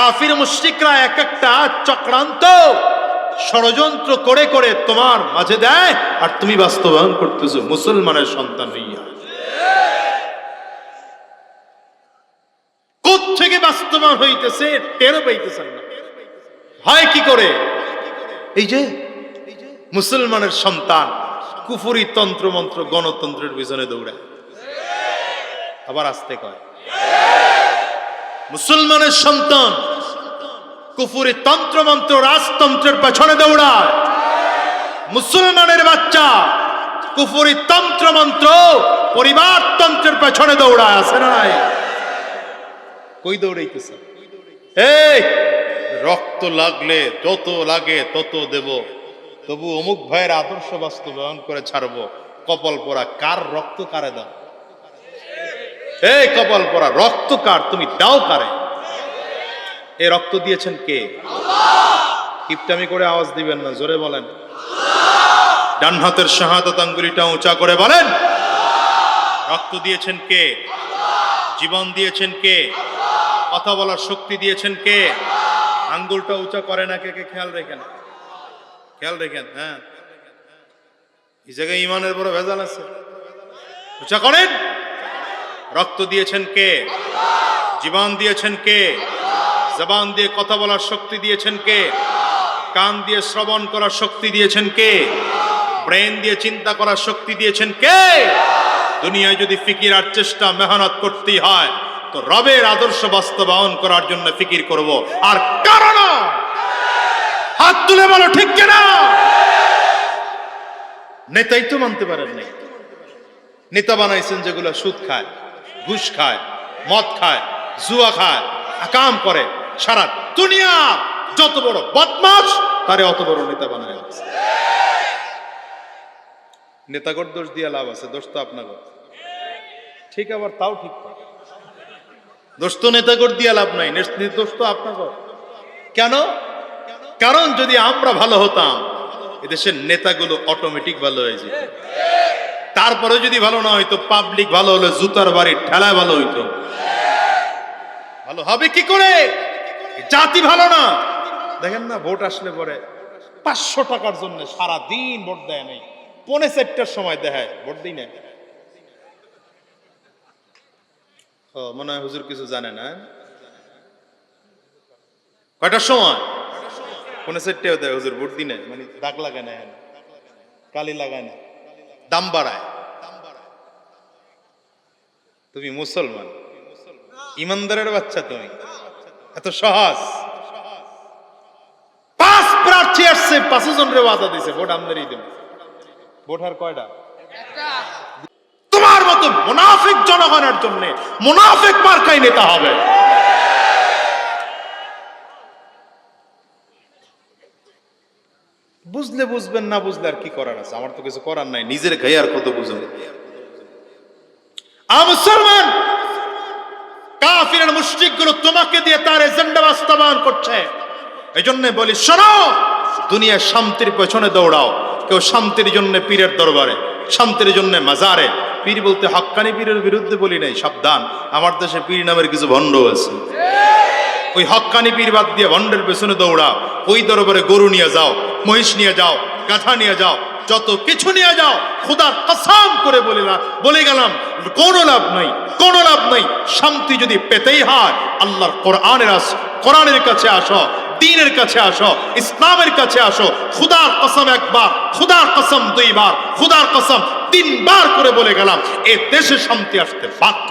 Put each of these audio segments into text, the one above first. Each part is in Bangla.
কাফির মুশরিকরা এক একটা চক্রান্ত ষড়যন্ত্র করে করে তোমার মাঝে দেয়, আর তুমি বাস্তবায়ন করতেছো, মুসলমানের সন্তান হইয়া। থেকে বাস্তবায়ন হইতেছে, টেরও পাইতেছেন না। হয় কি করে? এই যে মুসলমানের সন্তান কুফুরি তন্ত্র মন্ত্র গণতন্ত্রের পিছনে দৌড়ায়। আবার আসতে কয়। মুসলমানের সন্তান কুফুরি তন্ত্রমন্ত্র রাজতন্ত্রের পেছনে দৌড়ায়। মুসলমানের বাচ্চা কুফুরি তন্ত্রমন্ত্র পরিবারতন্ত্রের পেছনে দৌড়ায়, আছে নাই? কই দৌড়াইতেছে? এই, রক্ত লাগলে যত লাগে তত দেব। তবু অমুক ভাইয়ের আদর্শ বাস্তবায়ন করে ছাড়বো। কপাল পরা কার রক্ত কারে দাও? এই, কপাল পরা রক্ত কার? তুমি দাও কারে? এ রক্ত দিয়েছেন কে? কিপটামি করে আওয়াজ দিবেন না, জোরে বলেন। ডান হাতের শাহাদত আঙ্গুলিটা উঁচা করে বলেন। রক্ত দিয়েছেন কে? জীবন দিয়েছেন কে? কথা বলার শক্তি দিয়েছেন কে? আঙ্গুলটা উঁচা করে না কে? কে খেয়াল রেখেন। খেয়াল রেখেন হ্যাঁ। এই জায়গায় ইমানের বড় ভেজাল আছে। উঁচা করেন। রক্ত দিয়েছেন কে? জীবন দিয়েছেন কে? জবান দিয়ে কথা বলার শক্তি দিয়েছেন কে? কান দিয়ে শ্রবণ করার শক্তি দিয়েছেন কে? ব্রেন দিয়ে চিন্তা করার শক্তি দিয়েছেন কে? দুনিয়ায় যদি ফিকির আর চেষ্টা মেহনত করতেই হয়, তো রবের আদর্শ বাস্তবায়ন করার জন্য ফিকির করব। আর কারণ হাত তুলে বলো, ঠিক কেনা? নেতাই তো মানতে পারেন নাই। নেতা বানাইছেন যেগুলো সুদ খায়, ঘুষ খায়, মদ খায়, জুয়া খায়, আকাম করে। সারা দুনিয়া যত বড় বদমাস তারে অত বড় নেতা বানায় আছে নেতাগর দোষ দিয়ে লাভ আছে, দোষ তো আপনার ঠিক আবার তাও ঠিক দোষ তো নেতাগর দিয়ে লাভ নাই দোষ তো আপনার কেন? কারণ যদি আমরা ভালো হতাম, এদেশের নেতাগুলো অটোমেটিক ভালো হয়ে যেত। তারপরে যদি ভালো না হইতো পাবলিক ভালো হলে জুতার বাড়ির ঠেলায় ভালো হইতো। ভালো হবে কি করে? জাতি ভালো না। দেখেন না, ভোট আসলে পরে পাঁচশো টাকার জন্য সারা দিন ভোট দেয় নাই। পৌনে চারটার সময় দেখায়, ভোট দিই না মনে হয় হুজুর কিছু জানে না। কয়টার সময়? পৌনে চারটেও দেয়, হুজুর ভোট দিনে মানে দাগ লাগায় না। কালি লাগায় না। দাম বাড়ায়। তুমি মুসলমান। ইমানদারের বাচ্চা তুমি। এত সহজ। পাঁচ প্রার্থী আসছে পাঁচশো জন রে বাধা দিছে, ভোট আমদারি দেবে। ভোট আর কয়টা? তোমার মতো মুনাফিক জনগণের জন্য মুনাফিক মার্কাই নেতা হবে। বুঝলে বুঝবেন, না বুঝলে আর কি করার আছে? আমার তো কিছু করার নাই, নিজের গায়ে আর কত বুঝবেন মুসলমান কাফিরের মুশরিকগুলো তোমাকে দিয়ে তার এজেন্ডা বাস্তবায়ন করছে। এই জন্য বলি, শোনো, দুনিয়ার শান্তির পেছনে দৌড়াও। কেউ শান্তির জন্য পীরের দরবারে, শান্তির জন্য মাজারে। পীর বলতে হক্কানি পীরের বিরুদ্ধে বলি নাই, সাবধান। আমার দেশে পীর নামের কিছু ভণ্ড আছে। ওই হক্কানি পীর বাদ দিয়ে ভণ্ডের পেছনে দৌড়াও। ওই দরবারে গরু নিয়ে যাও, মহিষ নিয়ে যাও, গাধা নিয়ে যাও, যত কিছু নিয়ে যাও, খুদার কসাম করে বলে না বলে গেলাম, কোনো লাভ নাই। কোনো লাভ নেই। শান্তি যদি পেতেই হয়, আল্লাহর কোরআনের আস, কোরআনের কাছে আসো, দিনের কাছে আসো, ইসলামের কাছে আসো, খুদার কসম একবার, খুদার কসম দুইবার, খুদার কসম তিনবার করে বলে গেলাম, এ দেশে শান্তি আসতে বাধ্য।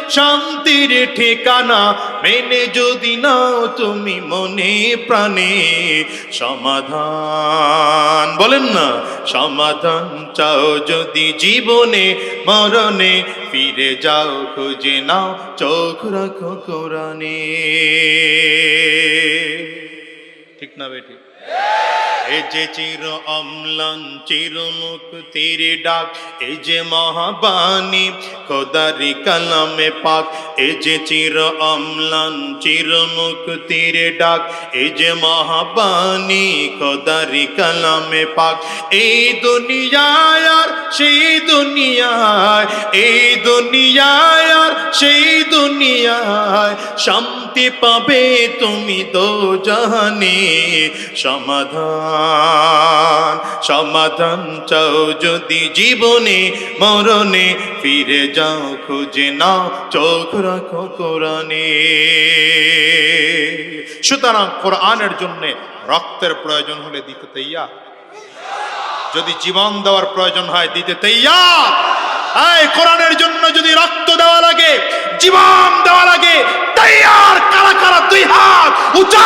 শান্তির ঠিকানা মেনে যদি নাও তুমি মনে প্রাণে, সমাধান, বলেন না, সমাধান চাও যদি জীবনে, মরণে, ফিরে যাও, খুঁজে নাও, চোখ রাখো কোরআনে। ঠিক না বেটি? এ যে চির অম্লান চির মুক্তির ডাক, এ যে মহাবাণী, খোদারি কালামে পাক, এ যে চির অম্লান চির মুক্তির ডাক, এ যে মহাবাণী, খোদারি কালামে পাক। এই দুনিয়ায় আর সেই দুনিয়ায়, এই দুনিয়ায় আর সেই দুনিয়ায় শান্তি পাবে তুমি দো জাহানে। সমাধান সমাধান চাও যদি জীবনে, মরণে। ফিরে যাও, খুঁজে নাও, চোখ রাখো কোরআনে। সুতরাং কোরআনের জন্য রক্তের প্রয়োজন হলে দিতে তৈয়া যদি জীবন দেওয়ার প্রয়োজন হয়, দিতে তৈয়া এই কোরআনের জন্য যদি রক্ত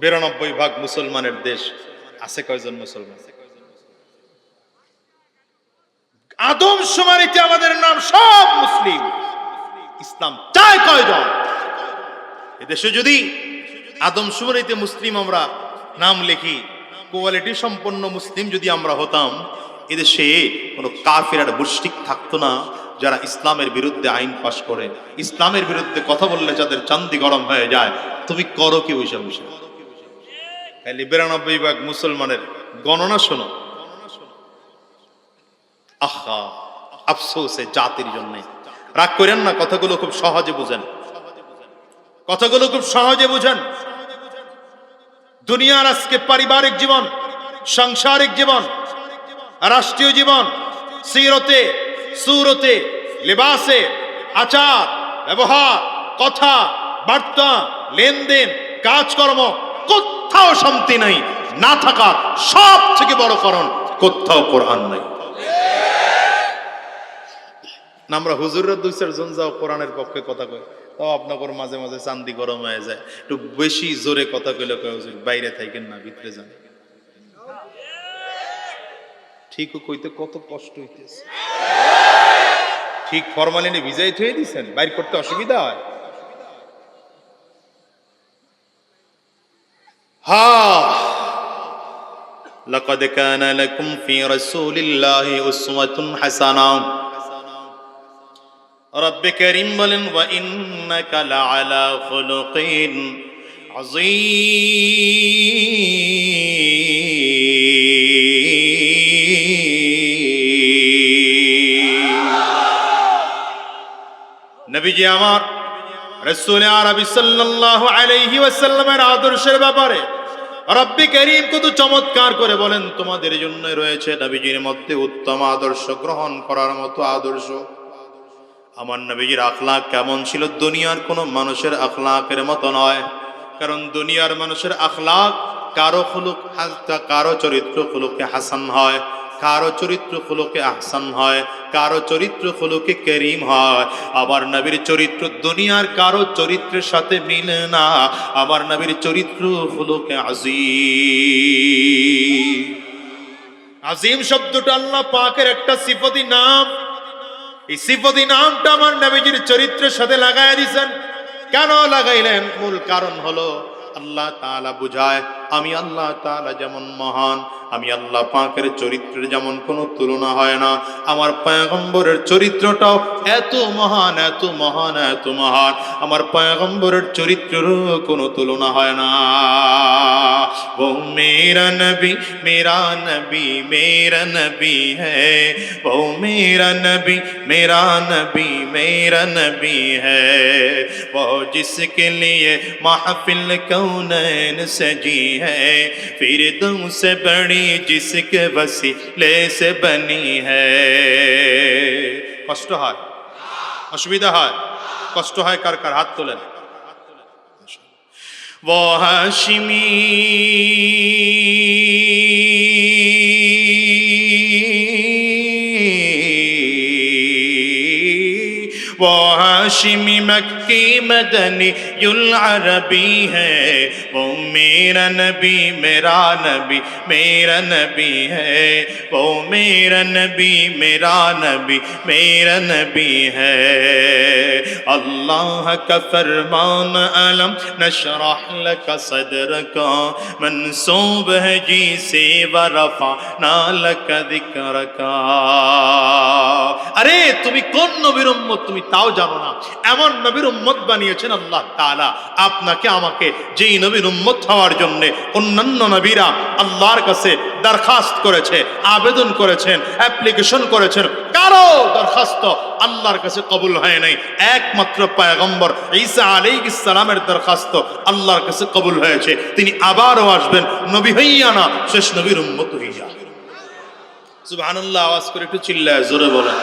বিরানব্বই ভাগ মুসলমানের দেশ আছে কয়জন মুসলমান? আদম সমানিতে আমাদের নাম সব মুসলিম। ইসলাম চায় কয়জন? এদেশে যদি আদম সুমারিতে মুসলিম আমরা নাম লিখি, কোয়ালিটি সম্পন্ন মুসলিম যদি আমরা হতাম, এদেশে কোনো কাফির আর মুশরিক থাকতো না যারা ইসলামের বিরুদ্ধে আইন পাশ করে। ইসলামের বিরুদ্ধে কথা বললে যাদের চান্দি গরম হয়ে যায়, তুমি করো কি বসে বসে খালি বিরানব্বই ভাগ মুসলমানের গণনা শোনো। আহা, আফসোস জাতির জন্য। রাগ করেন না, কথাগুলো খুব সহজে বুঝেন। কথাগুলো খুব সহজে বুঝেন। দুনিয়ার আজকে পারিবারিক জীবন, সাংসারিক জীবন, রাষ্ট্রীয় জীবন, সিরতে, সুরতে, লেবাসে, আচার, ব্যবহার, কথা, বার্তা, লেনদেন, কাজকর্ম কোথাও শান্তি নাই, না থাকার সব থেকে বড় কারণ কোথাও কোরআন নাই। আমরা হুজুরের দুই চারজন যাও কোরআনের পক্ষে কথা কই তাও আপনাদের মাঝে মাঝে চান্দি গরম হয়ে যায়। একটু বেশি জোরে কথা কইলে কয় বাইরে থাকেন না, ভিতরে যান। ঠিক কইতে কত কষ্ট হইতেছে। ঠিক ফরমালিনে ভিজাই থুয়ে দিছেন, বাইর করতে অসুবিধা হয়। হা لقد كان لكم في رسول الله أسوة حسنة رب كريم বলেন وإنك لعلى خلق عظيم নবীজি আমার রসুল আরবি সাল্লাল্লাহু আলাইহি ওয়াসাল্লামের আদর্শের ব্যাপারে রব্বি করিম কত চমৎকার করে বলেন, তোমাদের জন্য রয়েছে নবীজির মধ্যে উত্তম আদর্শ গ্রহণ করার মতো আদর্শ। আমার নবীজির আখলাক কেমন ছিল দুনিয়ার কোনো মানুষের আখলাকের মতো নয়। কারণ দুনিয়ার মানুষের আখলাক কারও খুলুক কারও চরিত্র খুলুকে হাসান হয়। কারও চরিত্র খুলুকে আহসান হয়, কারও চরিত্র খুলুকে করিম হয়। আবার নবীর চরিত্র দুনিয়ার কারও চরিত্রের সাথে মিলে না, আবার নবীর চরিত্র খুলুকে আজিম। আজিম শব্দটা আল্লাহ পাকের একটা সিফতি নাম। এই সিফতি নামটা আমার নবীজির চরিত্রের সাথে লাগাই দিছেন। কেন লাগাইলেন? মূল কারণ হলো আল্লাহ তাআলা বুঝায়, আমি আল্লাহ তাআলা যেমন মহান আমি আল্লাহ পাকের চরিত্রের যেমন কোনো তুলনা হয় না, আমার পায়গম্বরের চরিত্রটাও এত মহান এত মহান এত মহান, আমার পায়গম্বরের চরিত্রেরও কোনো তুলনা হয় না। ও মেরা নবী মেরা নবী মেরা নবী হ্যাঁ ও মেরা নবী মেরা নবী মেরা নবী হ্যাঁ ও জিসকে লিয়ে মাহফিল কৌনন সজি হ্যাঁ ফির তুম সে বড়ি জিসকে বসিলে সে বনি কষ্ট হয় অসুবিধা হয় কষ্ট হয় কার কার হাত তোলেন হাসিমি হাসিমি মক کی مدنی العربی ہے وہ میرا نبی میرا نبی میرا نبی ہے وہ میرا نبی میرا نبی میرا نبی ہے اللہ کا فرمان علم نشرح لك صدرك منصوب ہے جی سے ورفعنا لك ذکرك আরে তুমি কোন নবীর উম্মত তুমি তাও জানো না এমন নবীর উম্মত বানিয়েছেন আল্লাহ তাআলা। আপনাকে আমাকে যেই নবীর উম্মত হওয়ার জন্য অন্যান্য নবীরা আল্লাহর কাছে দরখাস্ত করেছে, আবেদন করেছেন অ্যাপ্লিকেশন করেছেন, কারও দরখাস্ত আল্লাহর কাছে কবুল হয় নাই। একমাত্র পায়গম্বর ঈসা আলাইহিস সালামের দরখাস্ত আল্লাহর কাছে কবুল হয়েছে। তিনি আবারও আসবেন, নবী হইয়া না, শেষ নবীর উম্মত হইয়া। সুবহানাল্লাহ, আওয়াজ করে একটু চিল্লায়, জোরে বলেন।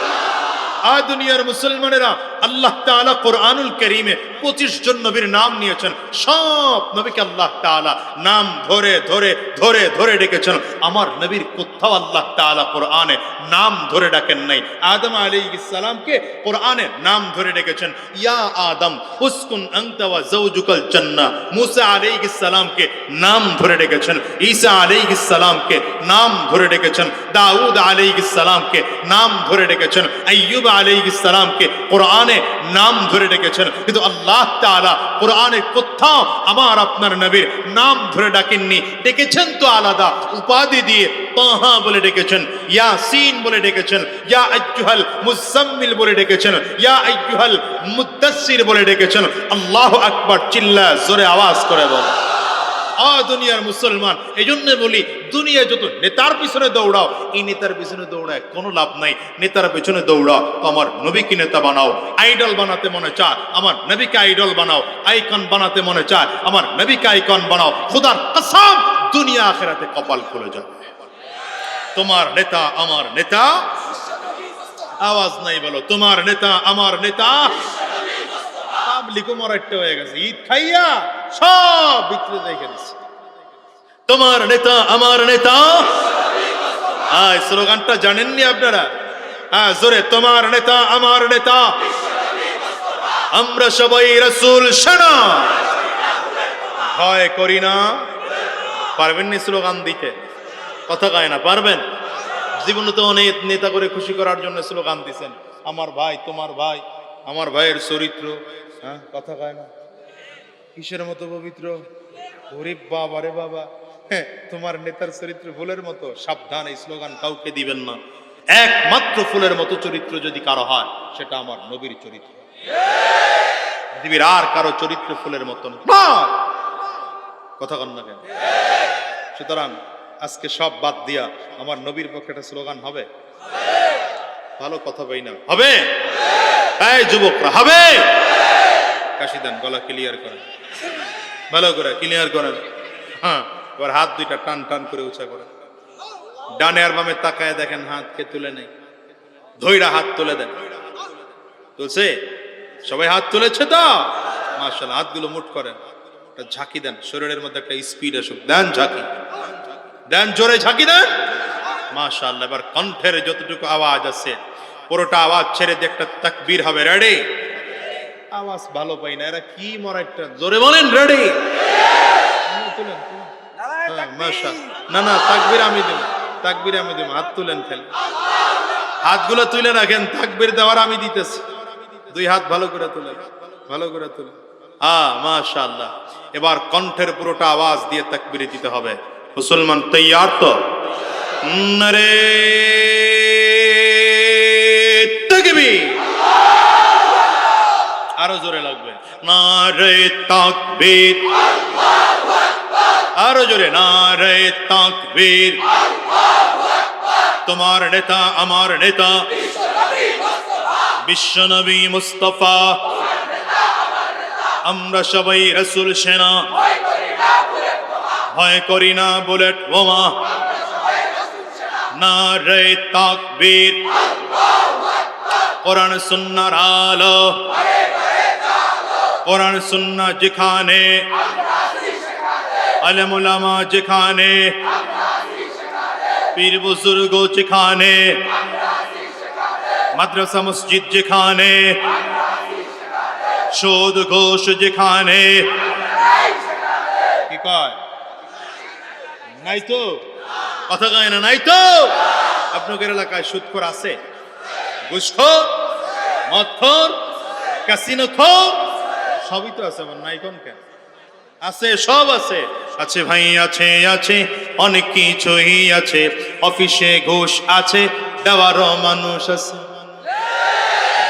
আ দুনিয়ার মুসলমানেরা আল্লাহ তাআলা কোরআনুল কারীমে 25 জন নবীর নাম নিয়েছেন। সব নবীকে আল্লাহ তাআলা নাম ধরে ধরে ধরে ধরে ডেকেছেন। আমার নবীর কোথাও আল্লাহ তাআলা কোরআনে নাম ধরে ডাকেন নাই। আদম আলাইহিস সালামকে কোরআনে নাম ধরে ডেকেছেন। ইয়া আদম, উসকুন আনতা ওয়া যাওজুকাল জান্নাহ মুসা আলাইহিস সালামকে নাম ধরে ডেকেছেন। ঈসা আলাইহিস সালামকে নাম ধরে ডেকেছেন। দাউদ আলাইহিস সালামকে নাম ধরে ডেকেছেন। আইয়ুব আলাইহিস সালামকে কোরআনে নাম ধরে ডেকেছেন। কিন্তু আল্লাহ তাআলা কোরআনে কোথাও আমার আপনার নবীর নাম ধরে ডাকেননি। ডেকেছেন তো আলাদা, উপাধি দিয়ে তাহা বলে ডেকেছেন ইয়া সিন বলে ডেকেছেন, ইয়া আইয়ুহাল মুজাম্মিল বলে ডেকেছেন, ইয়া আইয়ুহাল মুদ্দাসসির বলে ডেকেছেন। আল্লাহ আকবার চিল্লা জোরে আওয়াজ করে বল আ দুনিয়ার মুসলমান। এই জন্য বলি দুনিয়া যত নেতার পিছনে দৌড়াও, এই নেতার পিছনে দৌড়ায় কোনো লাভ নাই। নেতার পিছনে দৌড়াও আমার নবীকে নেতা বানাও। আইডল বানাতে মনে চায়, আমার নবীকে আইডল বানাও। আইকন বানাতে মনে চায়, আমার নবীকে আইকন বানাও। খোদার কসম, দুনিয়া আখেরাতে কপাল খুলে যাবে। তোমার নেতা আমার নেতা। আওয়াজ নাই বলো, তোমার নেতা আমার নেতা। পাবলিকও মরাইতে হয়ে গেছে। ঈদ খাইয়া সব ভিতরে দেখে দিচ্ছে তোমার নেতা, আমার নেতা? হ্যাঁ স্লোগানটা জানেননি আপনারা? হ্যাঁ জোরে, তোমার নেতা, আমার নেতা? আমরা সবাই রসুল, সেনা। ভয় করি না। পারবেন নি স্লোগান দিতে? কথা কয় না, পারবেন? জীবনে তো অনেক নেতা করে খুশি করার জন্য স্লোগান দিছেন। আমার ভাই, তোমার ভাই, আমার ভাইয়ের চরিত্র। হ্যাঁ কথা কয় না। কিসের মতো পবিত্র? ওরে বাবা রে বাবা। হ্যাঁ, তোমার নেতার চরিত্র ফুলের মতো। সাবধান এই স্লোগান কাউকে দিবেন না। একমাত্র ফুলের মতো চরিত্র যদি কারও হয় সেটা আমার নবীর চরিত্র। পৃথিবীর আর কারও চরিত্র ফুলের মতন কথা কন না কেন? সুতরাং আজকে সব বাদ দিয়া আমার নবীর পক্ষে একটা স্লোগান হবে। ভালো কথা বই না। হবে? এই যুবকরা হবে? কাশি দেন, গলা ক্লিয়ার করেন। ভালো করে ক্লিয়ার করেন। হ্যাঁ এবার হাত দুইটা টান টান করে উঁচা করেন। ডানে আর বামে তাকায় দেখেন হাতকে তুলে নেই। ধৈরা হাত তুলে দেন। তুলছে? সবাই হাত তুলেছে তো? মার্শাল হাতগুলো মুঠ করেন। ঝাঁকি দেন, শরীরের মধ্যে একটা স্পিড আসুক। দেন ঝাঁকি। দেন জোরে ঝাঁকি দেন। মাশাআল্লাহ, এবার কণ্ঠের যতটুকু আওয়াজ আছে, পুরোটা আওয়াজ ছেড়ে দিয়ে একটা তাকবীর হবে। রেডি আওয়াজ ভালো পাই না। এরা কি মরাইটা জোরে বলেন রেডি? মাশা না না তাকবীর আমি দেব। তাকবীর আমি দেব। হাত তুলেন খেলে। হাতগুলো তুলে রাখেন। তাকবীর দেওয়ার আমি দিতেছি। দুই হাত ভালো করে তুলেন। ভালো করে তুলেন। আ মাশাআল্লাহ এবার কণ্ঠের পুরোটা আওয়াজ দিয়ে তাকবীর দিতে হবে। মুসলমান তৈয়ার তো? নরে আরও জোরে লাগবে। নারে তাকবীর। আরও জোরে, নারে তাকবীর। তোমার নেতা, আমার নেতা। বিশ্বনবী মুস্তফা। আমরা সবাই রসুল, সেনা। ভয় করি না বুলেট বোমা। না রে তাকবীর। কোরআন, সুন্নার আলো। কোরআন সুন্না যেখানে আলমুলামা যেখানে পীর বুজুর্গ যেখানে মাদ্রাসা মসজিদ যেখানে সুদ ঘোষ যেখানে কি কয় নাই তো কথা কয় না নাই তো আপনাদের এলাকায় সুদখোর আছে। ঘুষখোর মদখোর ক্যাসিনো খোর সবই তো আছে, আমার নাই কোন? আছে, সব আছে। আছে ভাই, আছে আছে, অনেক কিছুই আছে। অফিসে ঘোষ আছে, দেওয়ারও মানুষ আছে।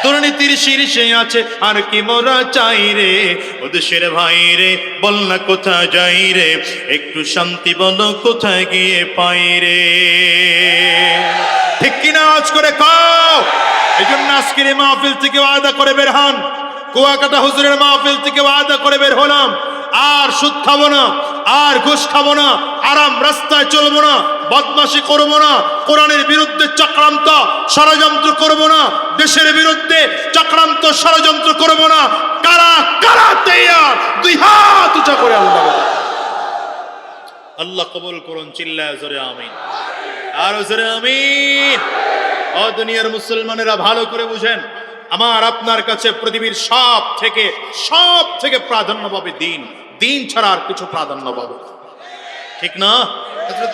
দুর্নীতির শীর্ষে আছে, আর কি মোরা চাই রে? ওদেশের ভাই রে, বল না কোথায় যাই রে? একটু শান্তি বলো, কোথায় গিয়ে পাই রে? ঠিক কিনা আজ করে খাও এই জন্য আজকের মাহফিল থেকে আদা করে বের হন। কুয়াকাটা হুজুরের মাহফিল থেকে ওয়াদা করে বের হলাম। আর সুদ খাব না, আর ঘুষ খাব না, আরাম রাস্তায় চলবো না, বদমাশি করব না, কোরআনের বিরুদ্ধে চক্রান্ত ষড়যন্ত্র করব না, দেশের বিরুদ্ধে চক্রান্ত ষড়যন্ত্র করব না, কারা কারা তৈয়ার? দুই হাত উঁচা করে আল্লাহ আল্লাহ কবুল করুন, চিল্লায় জোরে আমিন। আর জোরে আমিন। ও দুনিয়ার মুসলমানেরা ভালো করে বুঝেন। আমার আপনার কাছে পৃথিবীর সব থেকে সব থেকে প্রাধান্য পাবে দিন। দিন ছাড়া আর কিছু প্রাধান্য পাবে ঠিক না?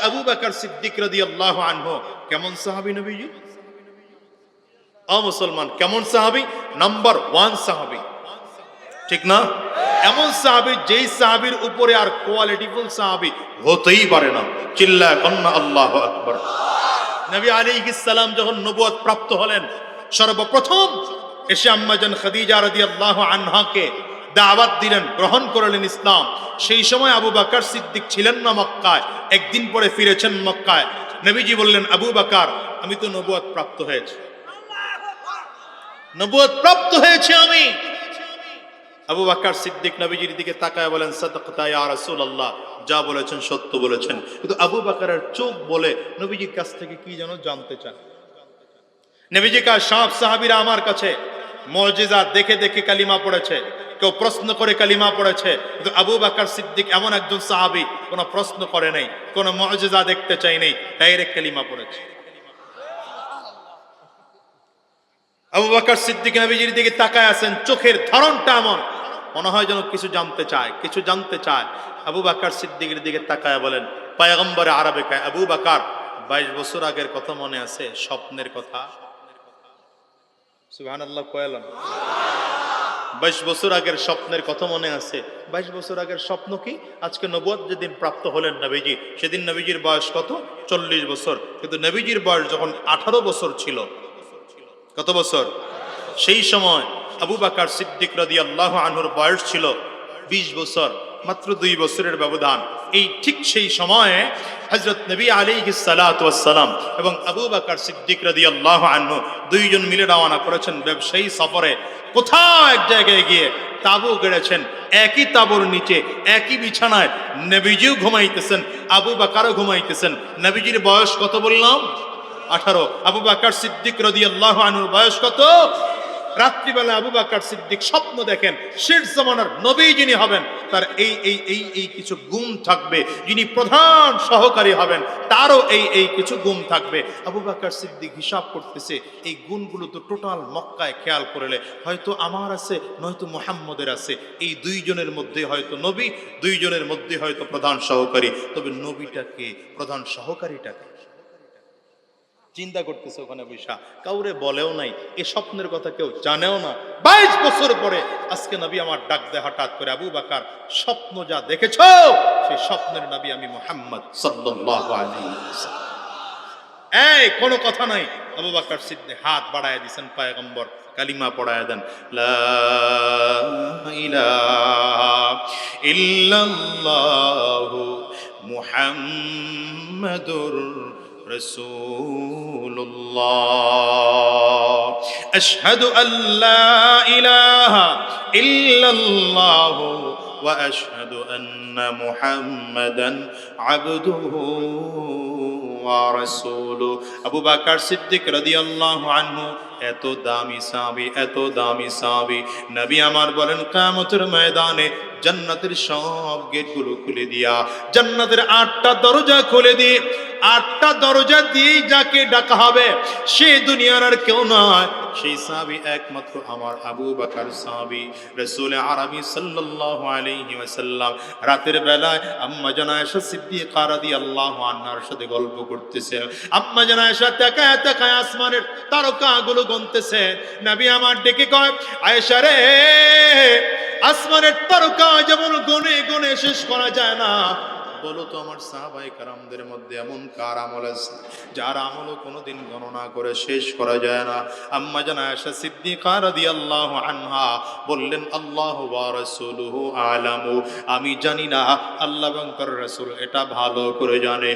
আবু বকর সিদ্দিক রাদিয়াল্লাহু আনহু, কেমন সাহাবী নবীজি মুসলমান, কেমন সাহাবী? নাম্বার ওয়ান সাহাবী। ঠিক না? এমন সাহাবী, যেই সাহাবীর উপরে আর কোয়ালিটিফুল সাহাবী হতেই পারে না। চিল্লা কন্না আল্লাহু আকবার। নবী আলাইহিস সালাম যখন নবুয়ত প্রাপ্ত হলেন, সর্বপ্রথম এসে আম্মাজান খাদিজা রাদিয়াল্লাহু আনহাকে দাওয়াত দিলেন, গ্রহণ করলেন ইসলাম। সেই সময় আবু বাকার সিদ্দিক ছিলেন না মক্কায়, একদিন পরে ফিরেছেন মক্কায়। নবীজি বললেন, আবু বাকার, আমি তো নবুয়ত প্রাপ্ত হয়েছি। নবুয়ত প্রাপ্ত হয়েছে আমি। আবু বাকার সিদ্দিক নবীজির দিকে তাকায় বলেন, সাদাকতা ইয়া রাসূলুল্লাহ। যা বলেছেন সত্য বলেছেন। কিন্তু আবু বাকারের চোখ বলে নবীজির কাছ থেকে কি যেন জানতে চান? নবীজি কা সব সাহাবীরা আমার কাছে মুজিজা দেখে দেখে কালিমা পড়েছে। কেউ প্রশ্ন করে কালিমা পড়েছে। কিন্তু আবু বাকার সিদ্দিক এমন একজন সাহাবী, কোনো প্রশ্ন করে নাই, কোনো মুজিজা দেখতে চাই নাই, ডাইরেক্ট কালিমা পড়েছে। আবু বাকর সিদ্দিক নবীজির দিকে তাকায় আছেন, চোখের ধরনটা এমন। মনে হয় যেন কিছু জানতে চায়, কিছু জানতে চায়। আবু বাকর সিদ্দিকের দিকে তাকায় বলেন, পায়গম্বরে আরবে কায় আবু বাকার, বাইশ বছর আগের কথা মনে আছে, স্বপ্নের কথা? সুবহানাল্লাহ কয়ালাম বাইশ বছর আগের স্বপ্নের কথা মনে আছে। বাইশ বছর আগের স্বপ্ন কি? আজকে নবুয়ত যেদিন প্রাপ্ত হলেন নবীজি, সেদিন নবীজির বয়স কত? চল্লিশ বছর। কিন্তু নবীজির বয়স যখন আঠারো বছর ছিল, কত বছর? সেই সময় আবু বাকার সিদ্দিক রাদি আল্লাহ আনহুর বয়স ছিল ২০ বছর। মাত্র দুই বছরের ব্যবধান। এই ঠিক সেই সময়ে হজরত নবী আলী সালাম এবং আবু বাকার সিদ্দিক রাদি আল্লাহ আনহু দুইজন মিলে রওনা করেছেন ব্যবসায়ী সফরে। কোথাও এক জায়গায় গিয়ে তাবু গেড়েছেন, একই তাবুর নিচে, একই বিছানায় নবীজিও ঘুমাইতেছেন, আবু বাকারও ঘুমাইতেছেন। নবীজির বয়স কত বললাম? আঠারো। আবু বাকার সিদ্দিক রদি আল্লাহ আনুর বয়স কত? রাত্রিবেলা আবু বাকার সিদ্দিক স্বপ্ন দেখেন, শেষ জমানার নবী যিনি হবেন, তার এই এই এই এই কিছু গুণ থাকবে, যিনি প্রধান সহকারী হবেন, তারও এই এই কিছু গুণ থাকবে। আবু বাকার সিদ্দিক হিসাব করতেছে, এই গুণগুলো তো টোটাল মক্কায় খেয়াল করলে, হয়তো আমার আছে, নয়তো মোহাম্মদের আছে, এই দুইজনের মধ্যে হয়তো নবী, দুইজনের মধ্যে হয়তো প্রধান সহকারী, তবে নবীটাকে, প্রধান সহকারীটাকে চিন্তা করতেছে ওখানে বৈশা। কাউরে বলেও নাই, এ স্বপ্নের কথা কেউ জানেও না। বাইশ বছর পরে আজকে নবী আমার ডাক দেয় হঠাৎ করে আবু বাকার, স্বপ্ন যা দেখেছ, সেই স্বপ্নের নবী আমি মোহাম্মদ। এই, কোনো কথা নাই। আবু বাকার সিদ্ধে হাত বাড়ায় দিছেন, পায়গম্বর কালিমা পড়ায় দেন ইল্লাল্লাহু মুহাম্মাদুর رسول الله. أشهد أن لا إله إلا الله وأشهد أن محمدا عبده ورسوله. أبو بكر الصديق رضي الله عنه এত দামি সাহাবী এত দামি সাহাবী নবী আমার বলেন, কিয়ামতের ময়দানে জান্নাতের সব গেটগুলো খুলে দিয়া, জান্নাতের আটটা দরজা খুলে দিয়ে আটটা দরজা দিয়েই যাকে ডাকা হবে, সে দুনিয়ার আর কেউ নয়। সেই সাহাবী একমাত্র আমার আবু বাকার সাহাবী রসুল আরবি সাল্লাল্লাহু আলাইহি রাতের বেলায় আম্মা জানা আয়েশা সিদ্দিকা রাদিয়াল্লাহু আনহার সাথে গল্প করতেছে। আম্মা জানা আয়েশা তাকায় তাকায় আসমানের তারকাগুলো গুনতেছে নবী আমার ডেকে কয়, আয়েশা রে, আসমানের তারকা যেমন গনে গনে শেষ করা যায় না। বলো তো আমার সাহাবাই কারামদের মধ্যে এমন কার আমল আছে, যার আমলও কোনোদিন গণনা করে শেষ করা যায় না। আম্মা জানা আয়েশা সিদ্দিকা রাদিয়াল্লাহু আনহা বললেন, আল্লাহ ওয়া রাসূলুহু আলামু। আমি জানি না, আল্লাহ এবং তার রাসূল এটা ভালো করে জানে।